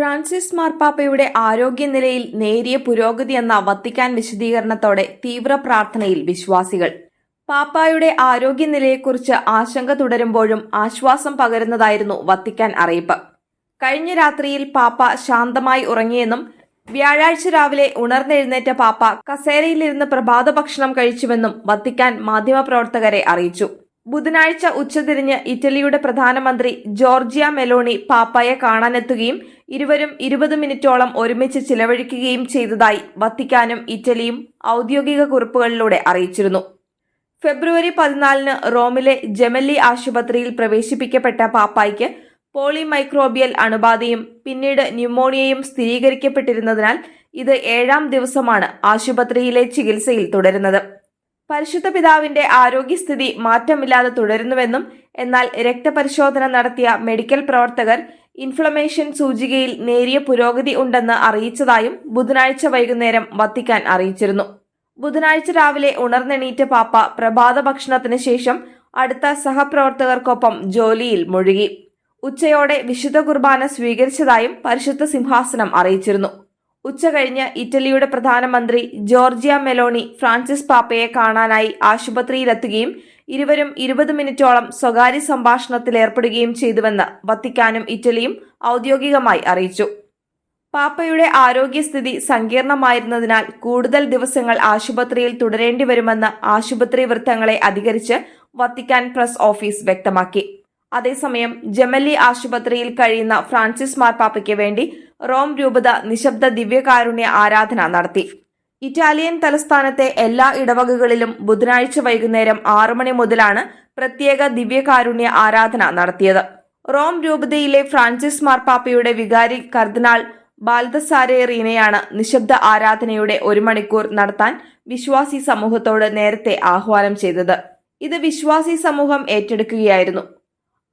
Francis മാർപ്പാപ്പയുടെ ആരോഗ്യനിലയിൽ നേരിയ പുരോഗതി എന്ന വത്തിക്കാൻ വിശദീകരണത്തോടെ തീവ്ര പ്രാർത്ഥനയിൽ വിശ്വാസികൾ. പാപ്പായുടെ ആരോഗ്യനിലയെക്കുറിച്ച് ആശങ്ക തുടരുമ്പോഴും ആശ്വാസം പകരുന്നതായിരുന്നു വത്തിക്കാൻ അറിയിപ്പ്. കഴിഞ്ഞ രാത്രിയിൽ പാപ്പ ശാന്തമായി ഉറങ്ങിയെന്നും വ്യാഴാഴ്ച രാവിലെ ഉണർന്നെഴുന്നേറ്റ പാപ്പ കസേരയിലിരുന്ന് പ്രഭാത ഭക്ഷണം കഴിച്ചുവെന്നും വത്തിക്കാൻ മാധ്യമപ്രവർത്തകരെ അറിയിച്ചു. ബുധനാഴ്ച ഉച്ചതിരിഞ്ഞ് ഇറ്റലിയുടെ പ്രധാനമന്ത്രി ജോർജിയ മെലോണി പാപ്പയെ കാണാനെത്തുകയും ഇരുവരും ഇരുപത് മിനിറ്റോളം ഒരുമിച്ച് ചിലവഴിക്കുകയും ചെയ്തതായി വത്തിക്കാനും ഇറ്റലിയും ഔദ്യോഗിക കുറിപ്പുകളിലൂടെ അറിയിച്ചിരുന്നു. ഫെബ്രുവരി പതിനാലിന് റോമിലെ ജെമല്ലി ആശുപത്രിയിൽ പ്രവേശിപ്പിക്കപ്പെട്ട പാപ്പായ്ക്ക് പോളിമൈക്രോബിയൽ അണുബാധയും പിന്നീട് ന്യൂമോണിയയും സ്ഥിരീകരിക്കപ്പെട്ടിരുന്നതിനാൽ ഇത് ഏഴാം ദിവസമാണ് ആശുപത്രിയിലെ ചികിത്സയിൽ തുടരുന്നത്. പരിശുദ്ധ പിതാവിന്റെ ആരോഗ്യസ്ഥിതി മാറ്റമില്ലാതെ തുടരുന്നുവെന്നും എന്നാൽ രക്തപരിശോധന നടത്തിയ മെഡിക്കൽ പ്രവർത്തകർ ഇൻഫ്ലമേഷൻ സൂചികയിൽ നേരിയ പുരോഗതി ഉണ്ടെന്ന് അറിയിച്ചതായും ബുധനാഴ്ച വൈകുന്നേരം വത്തിക്കാൻ അറിയിച്ചിരുന്നു. ബുധനാഴ്ച രാവിലെ ഉണർന്നെണീറ്റ പാപ്പ പ്രഭാത ഭക്ഷണത്തിന് ശേഷം അടുത്ത സഹപ്രവർത്തകർക്കൊപ്പം ജോലിയിൽ മുഴുകി. ഉച്ചയോടെ വിശുദ്ധ കുർബാന സ്വീകരിച്ചതായും പരിശുദ്ധ സിംഹാസനം അറിയിച്ചിരുന്നു. ഉച്ച ഉച്ചകഴിഞ്ഞ് ഇറ്റലിയുടെ പ്രധാനമന്ത്രി ജോർജിയ മെലോണി ഫ്രാൻസിസ് പാപ്പയെ കാണാനായി ആശുപത്രിയിലെത്തുകയും ഇരുവരും ഇരുപത് മിനിറ്റോളം സ്വകാര്യ സംഭാഷണത്തിൽ ഏർപ്പെടുകയും ചെയ്തുവെന്ന് വത്തിക്കാനും ഇറ്റലിയും ഔദ്യോഗികമായി അറിയിച്ചു. പാപ്പയുടെ ആരോഗ്യസ്ഥിതി സങ്കീർണമായിരുന്നതിനാൽ കൂടുതൽ ദിവസങ്ങൾ ആശുപത്രിയിൽ തുടരേണ്ടി വരുമെന്ന് ആശുപത്രി വൃത്തങ്ങളെ അധികരിച്ച് വത്തിക്കാൻ പ്രസ് ഓഫീസ് വ്യക്തമാക്കി. അതേസമയം ജമല്ലി ആശുപത്രിയിൽ കഴിയുന്ന ഫ്രാൻസിസ് മാർപ്പാപ്പയ്ക്ക് വേണ്ടി റോം രൂപത നിശബ്ദ ദിവ്യകാരുണ്യ ആരാധന നടത്തി. ഇറ്റാലിയൻ തലസ്ഥാനത്തെ എല്ലാ ഇടവകകളിലും ബുധനാഴ്ച വൈകുന്നേരം ആറു മണി മുതലാണ് പ്രത്യേക ദിവ്യകാരുണ്യ ആരാധന നടത്തിയത്. റോം രൂപതയിലെ ഫ്രാൻസിസ് മാർപ്പാപ്പയുടെ വികാരി കർദിനാൾ ബാൽദസാരെ റീനയാണ് നിശബ്ദ ആരാധനയുടെ ഒരു മണിക്കൂർ നടത്താൻ വിശ്വാസി സമൂഹത്തോട് നേരത്തെ ആഹ്വാനം ചെയ്തത്. ഇത് വിശ്വാസി സമൂഹം ഏറ്റെടുക്കുകയായിരുന്നു.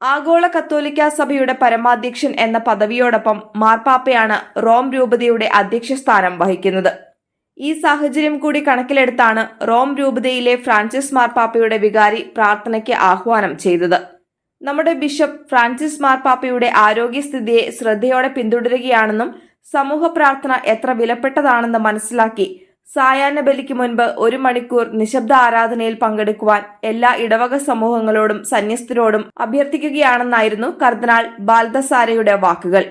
ആഗോള കത്തോലിക്ക സഭയുടെ പരമാധ്യക്ഷൻ എന്ന പദവിയോടൊപ്പം മാർപ്പാപ്പയാണ് റോം രൂപതയുടെ അധ്യക്ഷ സ്ഥാനം വഹിക്കുന്നത്. ഈ സാഹചര്യം കൂടി കണക്കിലെടുത്താണ് റോം രൂപതയിലെ ഫ്രാൻസിസ് മാർപ്പാപ്പയുടെ വികാരി പ്രാർത്ഥനയ്ക്ക് ആഹ്വാനം ചെയ്തത്. നമ്മുടെ ബിഷപ്പ് ഫ്രാൻസിസ് മാർപ്പാപ്പയുടെ ആരോഗ്യസ്ഥിതിയെ ശ്രദ്ധയോടെ പിന്തുടരുകയാണെന്നും സമൂഹ പ്രാർത്ഥന എത്ര വിലപ്പെട്ടതാണെന്ന് മനസ്സിലാക്കി സായാഹ്ന ബലിക്ക് മുൻപ് ഒരു മണിക്കൂർ നിശബ്ദ ആരാധനയിൽ പങ്കെടുക്കുവാൻ എല്ലാ ഇടവക സമൂഹങ്ങളോടും സന്യസ്തരോടും അഭ്യർത്ഥിക്കുകയാണെന്നായിരുന്നു കർദിനാൾ ബാൽദസാരയുടെ വാക്കുകൾ.